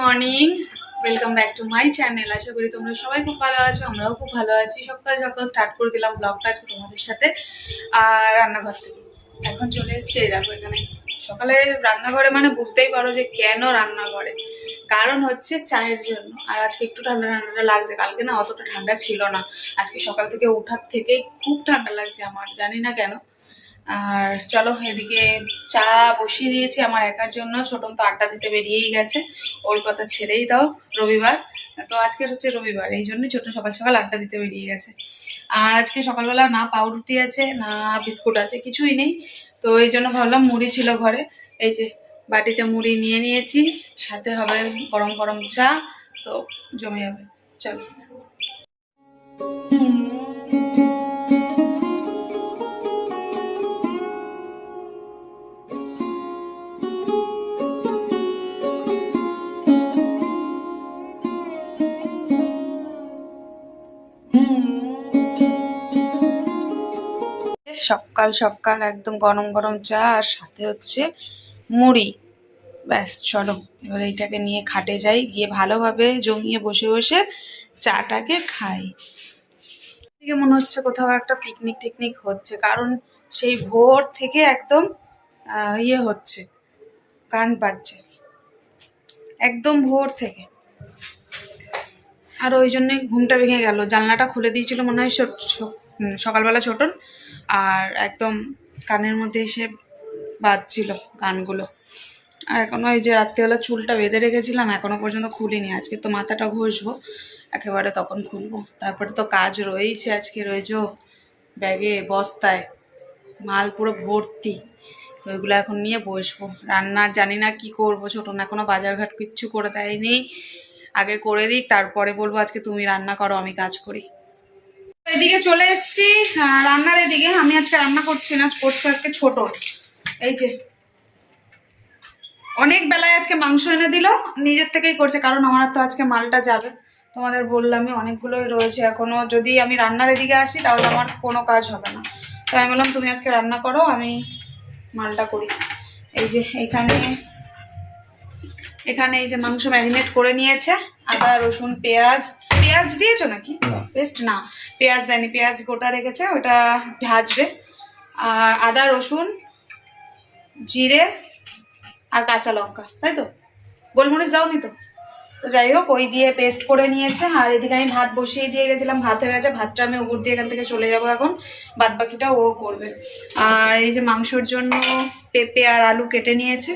Morning welcome back to my channel আশা করি তোমরা সবাই খুব ভালো আছো, আমরাও খুব ভালো আছি। সকাল সকাল স্টার্ট করে দিলাম ব্লগটা আজকে তোমাদের সাথে আর রান্নাঘর থেকে। এখন চলে এসছে দেখো এখানে। সকালে রান্নাঘরে মানে বুঝতেই পারো যে কেন রান্নাঘরে। কারণ হচ্ছে চায়ের জন্য। আর আজকে একটু ঠান্ডা ঠান্ডা লাগছে। কালকে না অতটা ঠান্ডা ছিল না। আজকে সকাল থেকে ওঠার থেকেই খুব ঠান্ডা লাগছে আমার, জানি না কেন। আর চলো এদিকে চা বসিয়ে দিয়েছি আমার একার জন্য। ছোটন তো আড্ডা দিতে বেরিয়েই গেছে। ওর কথা ছেড়েই দাও, রবিবার। তো আজকের হচ্ছে রবিবার, এই জন্য ছোট সকাল সকাল আড্ডা দিতে বেরিয়ে গেছে। আর আজকে সকালবেলা না পাউরুটি আছে, না বিস্কুট আছে, কিছুই নেই। তো এই জন্য ভাবলাম মুড়ি ছিল ঘরে। এই যে বাটিতে মুড়ি নিয়ে নিয়েছি, সাথে হবে গরম গরম চা, তো জমে যাবে। চলো। সকাল সকাল একদম গরম গরম চা আর সাথে হচ্ছে মুড়ি। ব্যাস, চলো। এবার এইটাকে নিয়ে খাটে যাই, গিয়ে ভালোভাবে জমিয়ে বসে বসে চাটাকে খাই। থেকে মনে হচ্ছে কোথাও একটা পিকনিক টিকনিক হচ্ছে, কারণ সেই ভোর থেকে একদম ইয়ে হচ্ছে, গান বাজছে। একদম ভোর থেকে। আর ওই জন্যে ঘুমটা ভেঙে গেল। জানলাটা খুলে দিয়েছিল মনে হয় সকালবেলা ছোটন। একদম কানের মধ্যে এসে বাজছিল গানগুলো। আর এখনও এই যে রাত্রিবেলা চুলটা বেঁধে রেখেছিলাম এখনও পর্যন্ত খুলিনি। আজকে তো মাথাটা ঘষবো, একেবারে তখন খুলবো। তারপরে তো কাজ রয়েইছে আজকে, রয়েছে ব্যাগে, বস্তায়, মাল পুরো ভর্তি। তো ওইগুলো এখন নিয়ে বসবো। রান্না জানি না কি করব, ছোটো না এখনও বাজারঘাট কিচ্ছু করে দেয়নি। আগে করে দিই তারপরে বলব আজকে তুমি রান্না করো, আমি কাজ করি। এদিকে চলে এসেছি রান্নার এদিকে। আমি আজকে রান্না করছি না, করছে আজকে ছোট। এই যে। অনেক বেলায় আজকে মাংস এনে দিল, নিজের থেকেই করছে, কারণ আমার তো আজকে মালটা যাবে। তোমাদের বললামই অনেকগুলোই রয়েছে। এখনও যদি আমি রান্নার এদিকে আসি, তাহলে আমার কোনো কাজ হবে না। তো আমি বললাম, তুমি আজকে রান্না করো, আমি মালটা করি। এই যে, এখানে এখানে এই যে মাংস ম্যারিনেট করে নিয়েছে। আদা, রসুন, পেঁয়াজ পেঁয়াজ দিয়েছ নাকি? পেস্ট না। পেঁয়াজ দেয়নি পেঁয়াজ গোটা রেখেছে ওটা ভাজবে। আর আদা রসুন জিরে আর কাঁচা লঙ্কা তাই তো? গোলমরিচ দাওনি তো? তো যাই হোক ওই দিয়ে পেস্ট করে নিয়েছে। আর এদিকে আমি ভাত বসিয়ে দিয়ে গেছিলাম ভাত হয়ে গেছে। ভাতটা আমি উপর দিয়ে এখান থেকে চলে যাব এখন। বাদ বাকিটা ও করবে। আর এই যে মাংসর জন্য পেঁপে আর আলু কেটে নিয়েছে।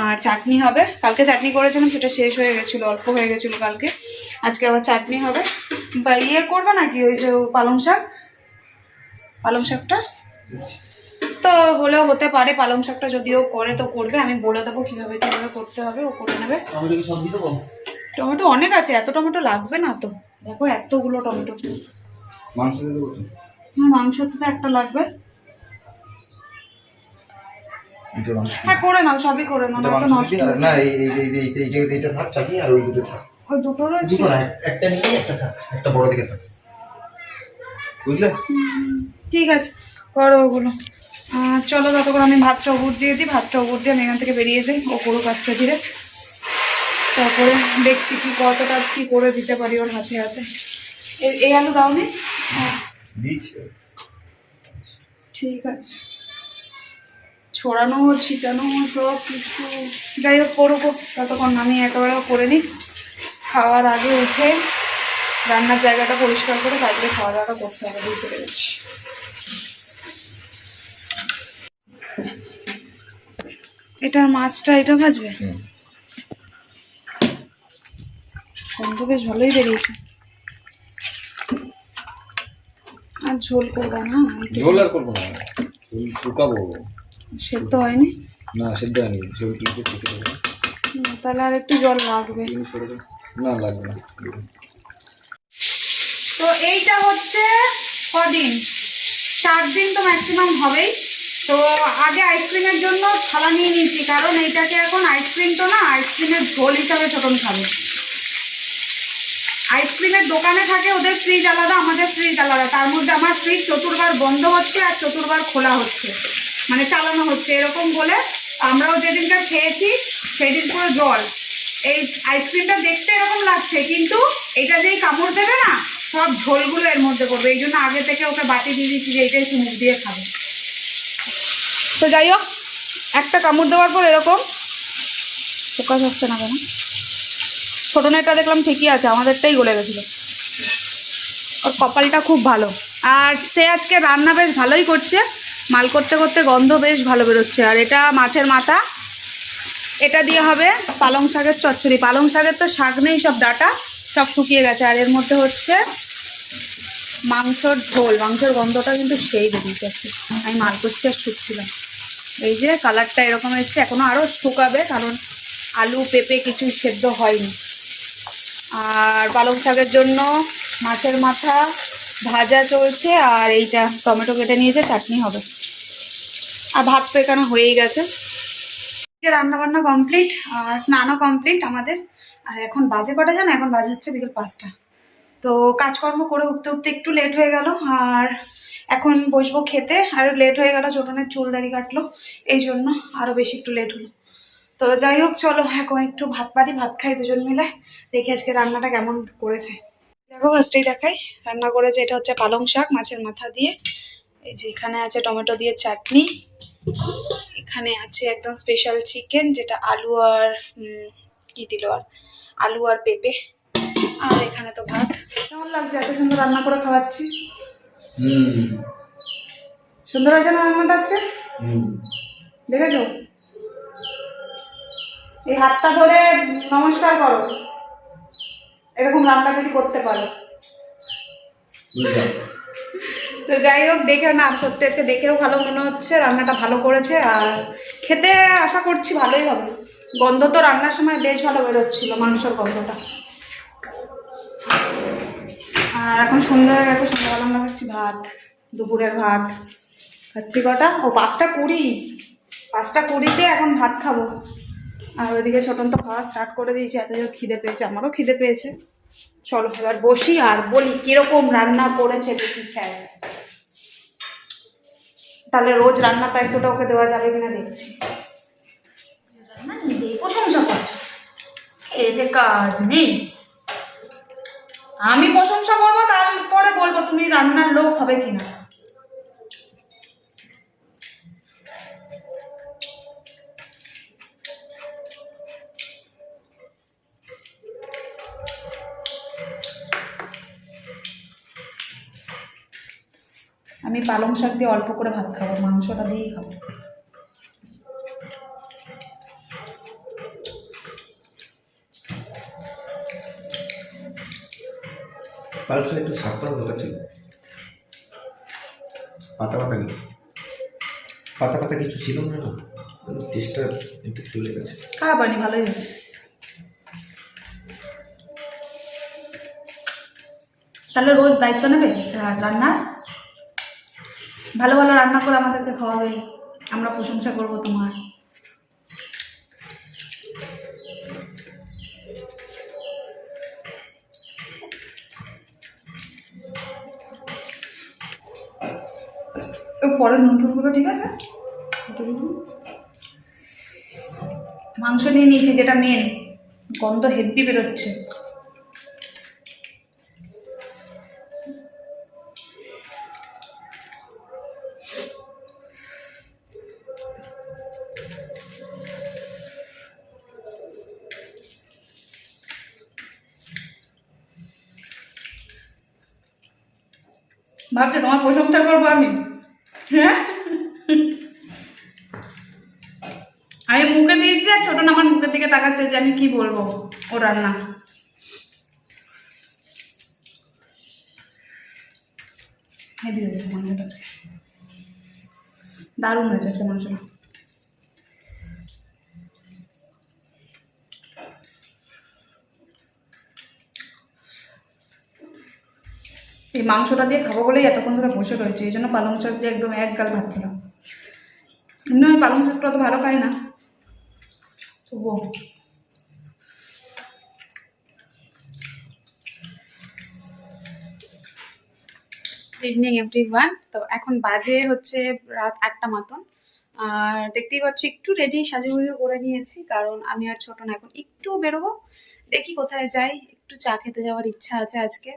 আর চাটনি হবে। কালকে চাটনি করেছিলাম সেটা শেষ হয়ে গেছিল অল্প হয়ে গেছিল কালকে। আজকে আবার চাটনি হবে। বা ইয়ে করবে নাকি ওই যে পালং শাক? পালং শাকটা? তো হলেও হতে পারে পালং শাকটা যদিও করে তো করবে আমি বলে দেবো কীভাবে কীভাবে করতে হবে ও করে নেবে। টমেটো অনেক আছে এত টমেটো লাগবে না তো। দেখো এতগুলো টমেটো। মাংস হ্যাঁ মাংসতে তো একটা লাগবে। হ্যাঁ করে নাও সবই করে নাও এটা নষ্ট দিয়ে না এই এই এই এই এই এইটা থাক চাকি আর ওই দুটো থাক। ওই দুটো রয়েছে? দুটো না একটা নিয়ে একটা থাক একটা বড় দিকে থাক। বুঝলে? ঠিক আছে করো ওগুলো। চলো ততক্ষণ আমি ভাতটা উপর দিয়ে দিই ভাতটা উপর দিয়ে আমি এখান থেকে বেরিয়ে যাই ও করুক আস্তে ধীরে। তারপরে দেখছি কি কতটা কি করে দিতে পারি ওর হাতে হাতে। এই আলু দাও নি। হ্যাঁ, ঠিক আছে। ছড়ানো ছিটানো সব কিছু যাই হোক করুক ও, ততক্ষণ আমি একেবারে করে নিই। খাওয়ার আগে উঠে রান্নার জায়গাটা পরিষ্কার করে তারপরে খাওয়া দাওয়াটা করতে হবে বুঝতে পেরেছি। এটা মাছটা এটা ভাজবে। গন্ধ বেশ ভালোই বেরিয়েছে। আর ঝোল করব না ঝোল আর করব না। ঝোল শুকাবো। সেদ্ধ হয়নি? না সেদ্ধ হয়নি। তাহলে আর একটু জল লাগবে। না, লাগবে না। তো এইটা হচ্ছে কদিন? চার দিন তো ম্যাক্সিমাম হবেই। তো আগে আইসক্রিমের জন্য থালা নিয়ে নিয়েছি, কারণ এইটাকে এখন আইসক্রিম তো না আইসক্রিমের ঝোল হিসাবে ছোটন খাবে। আইসক্রিমের দোকানে থাকে, ওদের ফ্রিজ আলাদা, আমাদের ফ্রিজ আলাদা। তার মধ্যে আমার ফ্রিজ চতুর্বার বন্ধ হচ্ছে আর চতুর্বার খোলা হচ্ছে। মানে চালানো হচ্ছে, এরকম বলে আমরাও যেদিনটা খেয়েছি, সেদিন পুরো জল। এই আইসক্রিমটা দেখতে এরকম লাগছে, কিন্তু এটা যেই কামড় দেবে না, সব ঝোলগুলো এর মধ্যে পড়বে। এই জন্য আগে থেকে ওকে বাটি দিয়ে দিচ্ছি যে এইটাই মুখ দিয়ে খাবে। তো যাই হোক, একটা কামড় দেওয়ার পর এরকম ফোকাস হচ্ছে না কেন? ছোটো নেটটা দেখলাম ঠিকই আছে, আমাদেরটাই গলে গেছিল। ওর কপালটা খুব ভালো। আর সে আজকে রান্না বেশ ভালোই করছে, মাল করতে করতে গন্ধ বেশ ভালো বেরোচ্ছে। আর এটা মাছের মাথা এটা দিয়ে হবে পালং শাকের চচ্চড়ি। পালং শাকের তো শাক নেই, সব ডাটা সব শুকিয়ে গেছে। আর এর মধ্যে হচ্ছে মাংসর ঝোল। মাংসের গন্ধটা কিন্তু সেই বেরিয়েছে আজকে আমি মাল করছি আর শুকছিলাম। এই যে কালারটা এরকম এসছে। এখনও আরও শুকাবে, কারণ আলু, পেঁপে কিছুই সেদ্ধ হয়নি। আর পালং শাকের জন্য মাছের মাথা ভাজা চলছে, আর এইটা টমেটো কেটে নিয়েছে, চাটনি হবে। আর ভাত তো এখানে হয়েই গেছে। রান্না বান্না কমপ্লিট আর স্নানও কমপ্লিট আমাদের। আর এখন বাজে কটা জানো? এখন বাজে হচ্ছে বিকেল পাঁচটা। তো কাজকর্ম করে উঠতে উঠতে একটু লেট হয়ে গেল, আর এখন বসবো খেতে। আর লেট হয়ে গেল ছোটনের চুল দাড়ি কাটলো, এই জন্য আরও বেশি একটু লেট হলো। তো যাই হোক, চলো, এখন একটু ভাত পারি ভাত খাই দুজন মিলে। দেখি আজকে রান্নাটা কেমন করেছে। দেখো ফার্স্টেই দেখাই। রান্না করেছে, এটা হচ্ছে পালং শাক মাছের মাথা দিয়ে। এই যে এখানে আছে টমেটো দিয়ে চাটনি। এখানে আছে একদম স্পেশাল চিকেন যেটা আলু আর উম, কি দিল আর? আলু আর পেঁপে। আর এখানে তো ভাত। কেমন লাগছে? এত সুন্দর রান্না করে খাওয়াচ্ছি। হুম। সুন্দর হয়েছে না রান্নাটা আজকে? হুম। দেখেছ? এই হাতটা ধরে নমস্কার করো। এরকম রান্না যদি করতে পারো। বুঝলাম। তো যাই হোক দেখে না, সত্যি আজকে দেখেও ভালো মনে হচ্ছে, রান্নাটা ভালো করেছে, আর খেতে আশা করছি ভালোই হবে। গন্ধ তো রান্নার সময় বেশ ভালো বেরোচ্ছিল, মাংসের গন্ধটা। আর এখন সন্ধ্যা হয়ে গেছে, সন্ধ্যাবেলা আমরা খাচ্ছি ভাত, দুপুরের ভাত। খাচ্ছি কটা? ও, পাঁচটা কুড়ি। পাঁচটা কুড়িতে এখন ভাত খাব। আর ওইদিকে ছোটন তো খাওয়া স্টার্ট করে দিয়েছে, এত খিদে পেয়েছে, আমারও খিদে পেয়েছে। চলো এবার বসি আর বলি কীরকম রান্না করেছে দেখি স্যার। তাহলে রোজ রান্নার দায়িত্বটা ওকে দেওয়া যাবে কিনা দেখছি। রান্না প্রশংসা করছ। এতে কাজ নেই। আমি প্রশংসা করব, তারপরে বলব তুমি রান্নার লোক হবে কিনা। আমি পালং শাক দিয়ে অল্প করে ভাত খাব মাংসটা দিয়েই খাব। একটু শাক পাতা দরকার ছিল। পাতা পাতা পাতা পাতা কিছু ছিল না না টেস্টটা একটু চলে গেছে। খারাপ হয়নি ভালোই হয়েছে। তাহলে রোজ দায়িত্ব নেবে রান্নার? ভালো ভালো রান্না করে আমাদেরকে খাওয়াবে। আমরা প্রশংসা করব তোমার। পরে নুন টুনগুলো ঠিক আছে? মাংস নিয়ে নিয়েছি, যেটা মেন গন্ধ হেভি বেরোচ্ছে। ভাবছে তোমার প্রশংসা করব আমি। হ্যাঁ? আমি মুখে দিয়েছি আর ছোট আমার মুখের দিকে তাকাচ্ছে যে আমি কি বলব ও রান্না। দারুণ হয়েছে আজকে মাংসটা এই মাংসটা দিয়ে খাব বলেই এতক্ষণ ধরে বসে রয়েছে, এই জন্য পালং শাক দিয়ে একদম এক গাল ভাত খেলাম। এমনি আমি পালং শাকটা অত ভালো খাই না। তবুও। ইভিনিং এভরি ওয়ান তো এখন বাজে হচ্ছে রাত আটটা মতন। আর দেখতেই পাচ্ছি একটু রেডি সাজুগুজু করে নিয়েছি, কারণ আমি আর ছোট না, এখন একটু বেরোবো, দেখি কোথায় যাই, একটু চা খেতে যাওয়ার ইচ্ছা আছে আজকে।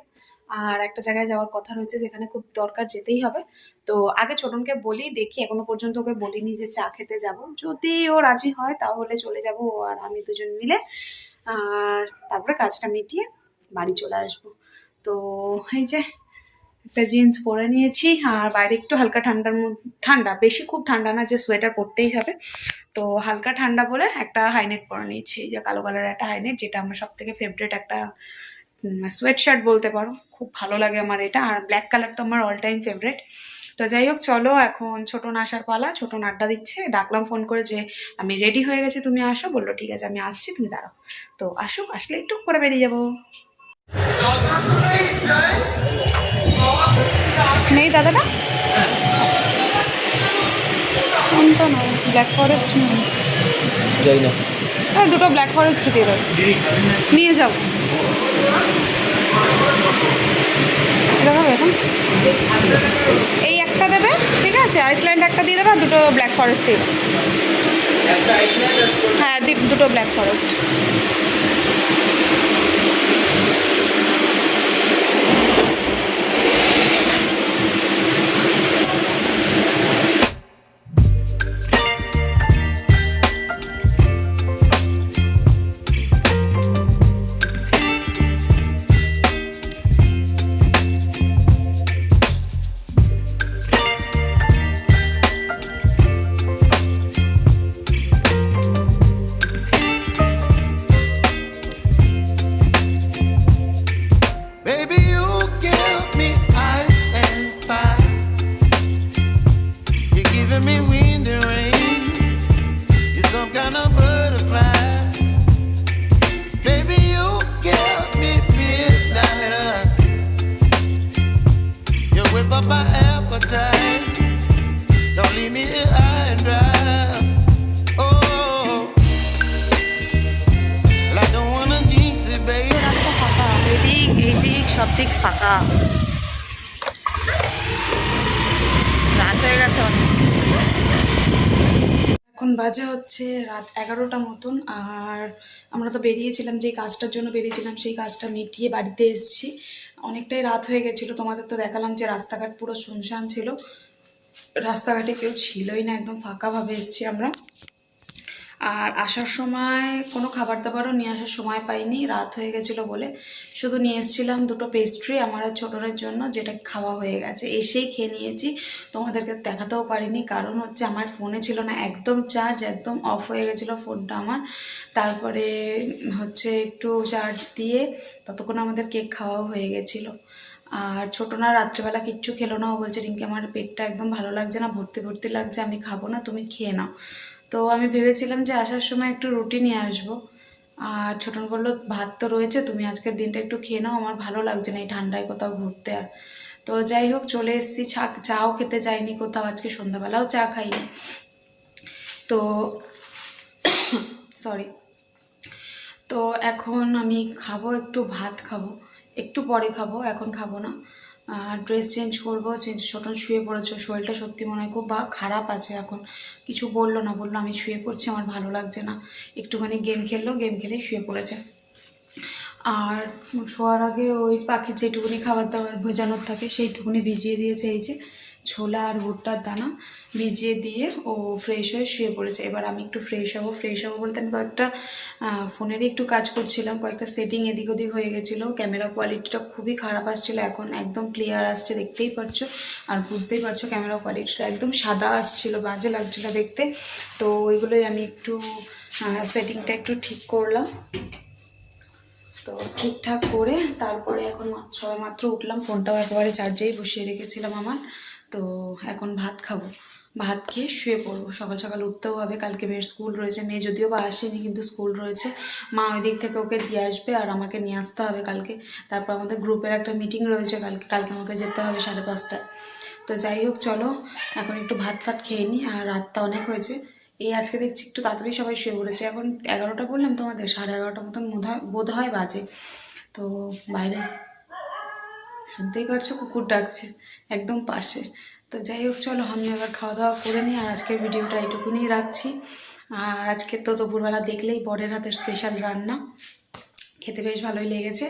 আর একটা জায়গায় যাওয়ার কথা রয়েছে যেখানে খুব দরকার যেতেই হবে। তো আগে ছোটনকে বলি, দেখি এখনও পর্যন্ত ওকে বলিনি যে চা খেতে যাব। যদি ও রাজি হয় তাহলে চলে যাব ও আর আমি দুজন মিলে। আর তারপরে কাজটা মিটিয়ে বাড়ি চলে আসব। তো এই যে একটা জিন্স পরে নিয়েছি আর বাইরে একটু হালকা ঠান্ডার মধ্যে, ঠান্ডা, বেশি খুব ঠান্ডা না, যে সোয়েটার পরতেই হবে। তো হালকা ঠান্ডা বলে একটা হাইনেট পরে নিয়েছি। এই যে কালো কালারের একটা হাইনেট, যেটা আমার সব থেকে ফেভারেট একটা সোয়েট শার্ট বলতে পারো। খুব ভালো লাগে আমার এটা। আর ব্ল্যাক কালার তো আমার অল টাইম ফেভারিট তো যাই হোক, চলো এখন ছোট আসার পালা, ছোট আড্ডা দিচ্ছে। ডাকলাম ফোন করে যে, আমি রেডি হয়ে গেছি, তুমি আসো। বলল, ঠিক আছে, আমি আসছি, তুমি দাঁড়াও। তো আসুক, আসলে একটু করে বেরিয়ে যাব। নেই দাদাটা? কোনটা না ব্ল্যাক ফরেস্ট নেই। হ্যাঁ দুটো ব্ল্যাক ফরেস্ট দিয়ে দেবো নিয়ে যাও। এরকম এখন? এই একটা দেবে, ঠিক আছে? আইসল্যান্ড একটা দিয়ে দেবে আর দুটো ব্ল্যাক ফরেস্ট দিয়ে দেবে হ্যাঁ দুটো ব্ল্যাক ফরেস্ট বাজে হচ্ছে রাত এগারোটা মতন, আর আমরা তো বেরিয়েছিলাম, যেই কাজটার জন্য বেরিয়েছিলাম, সেই কাজটা মিটিয়ে বাড়িতে এসেছি। অনেকটাই রাত হয়ে গেছিল, তোমাদের তো দেখালাম যে রাস্তাঘাট পুরো শুনশান ছিল। রাস্তাঘাটে কেউ ছিলই না, একদম ফাঁকাভাবে এসেছি আমরা। আর আসার সময় কোনো খাবার দাবারও নিয়ে আসার সময় পাইনি, রাত হয়ে গেছিল বলে। শুধু নিয়ে এসেছিলাম দুটো পেস্ট্রি আমার আর ছোটনের জন্য, যেটা খাওয়া হয়ে গেছে। এসেই খেয়ে নিয়েছি। তোমাদেরকে দেখাতেও পারিনি, কারণ হচ্ছে আমার ফোনে ছিল না। একদম চার্জ একদম অফ হয়ে গেছিল ফোনটা আমার। তারপরে হচ্ছে একটু চার্জ দিয়ে ততক্ষণ আমাদের কেক খাওয়াও হয়ে গেছিল। আর ছোটো না রাত্রেবেলা কিচ্ছু খেলো না। ও বলছে, রিঙ্কি, আমার পেটটা একদম ভালো লাগছে না, ভর্তি ভর্তি লাগছে, আমি খাব না, তুমি খেয়ে নাও। তো আমি ভেবেছিলাম যে আসার সময় একটু রুটি নিয়ে আসব। আর ছোটন বলল, ভাত তো রয়েছে, তুমি আজকের দিনটা একটু খেয়ে নাও, আমার ভালো লাগছে না এই ঠান্ডায় কোথাও ঘুরতে আর। তো যাই হোক, চলে এসেছি চা চাও খেতে যাইনি কোথাও, আজকে সন্ধ্যাবেলাও চা খাইনি। তো সরি। তো এখন আমি খাব, একটু ভাত খাব, একটু পরে খাব, এখন খাব না। ড্রেস চেঞ্জ করব চেঞ্জ সটন শুয়ে পড়েছো, শরীরটা সত্যি মনে হয় খুব বা- খারাপ আছে এখন। কিছু বলল না, বলল আমি শুয়ে পড়ছি, আমার ভালো লাগছে না। একটুখানি গেম খেললো গেম খেলেই শুয়ে পড়েছে। আর শোয়ার আগে ওই পাখির যেটুকুনি খাবার দাবার ভেজানোর থাকে, সেইটুকুনি ভিজিয়ে দিয়েছে, এই যে। ছোলা আর ভুট্টার দানা ভিজিয়ে দিয়ে ও ফ্রেশ হয়ে শুয়ে পড়েছে। এবার আমি একটু ফ্রেশ হব ফ্রেশ হব বলতে আমি কয়েকটা ফোনেরই একটু কাজ করছিলাম, কয়েকটা সেটিং এদিক ওদিক হয়ে গেছিল। ক্যামেরা কোয়ালিটিটা খুবই খারাপ আসছিল এখন, একদম ক্লিয়ার আসছে, দেখতেই পারছ। আর বুঝতেই পারছ ক্যামেরা কোয়ালিটিটা একদম সাদা আসছিল, বাজে লাগছিল দেখতে। তো ওইগুলোই আমি একটু সেটিংটা একটু ঠিক করলাম। তো ঠিকঠাক করে তারপরে এখন মাত্র সবে মাত্র উঠলাম, ফোনটাও একেবারে চার্জেই বসিয়ে রেখেছিলাম আমার। তো এখন ভাত খাব। ভাত খেয়ে শুয়ে পড়ব। সকাল সকাল উঠতেও হবে। কালকে বের স্কুল রয়েছে। মেয়ে যদিও বা আসেনি, কিন্তু স্কুল রয়েছে। মা ওই দিক থেকে ওকে দিয়ে আসবে আর আমাকে নিয়ে আসতে হবে কালকে। তারপর আমাদের গ্রুপের একটা মিটিং রয়েছে কালকে কালকে আমাকে যেতে হবে সাড়ে পাঁচটায়। তো যাই হোক, চলো। এখন একটু ভাত ফাত খেয়ে নিই আর রাতটা অনেক হয়েছে। এই আজকে দেখছি একটু তাড়াতাড়ি সবাই শুয়ে পড়েছে। এখন এগারোটা বললাম তোমাদের? সাড়ে এগারোটা মতন বোধ হয় বাজে। তো বাইরে শুনতেই পারছ? কুকুর ডাকছে একদম পাশে। তো যাই হোক, চলো আমি এবার খাওয়া দাওয়া করে নিই আর আজকের ভিডিওটা এইটুকুনি রাখছি। আর আজকে তো দুপুরবেলা দেখলেই বরের হাতের স্পেশাল রান্না। খেতে বেশ ভালোই লেগেছে।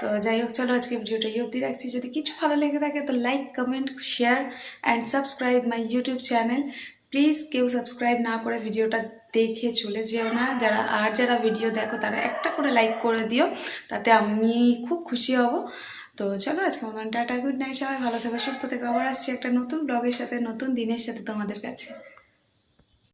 তো যাই হোক, চলো আজকে ভিডিওটা এই অবধি রাখছি। যদি কিছু ভালো লেগে থাকে, তো like comment share and subscribe my YouTube channel please কেউ সাবস্ক্রাইব না করে ভিডিওটা দেখে চলে যেও না। যারা, আর যারা ভিডিও দেখো, তারা একটা করে লাইক করে দিও। তাতে আমি খুব খুশি হব। তো চলো আজকে মতন টাটা, গুড নাইট সবাই, ভালো থেকো, সুস্থ থেকে। আবার আসছি একটা নতুন ব্লগের সাথে, নতুন দিনের সাথে তোমাদের কাছে।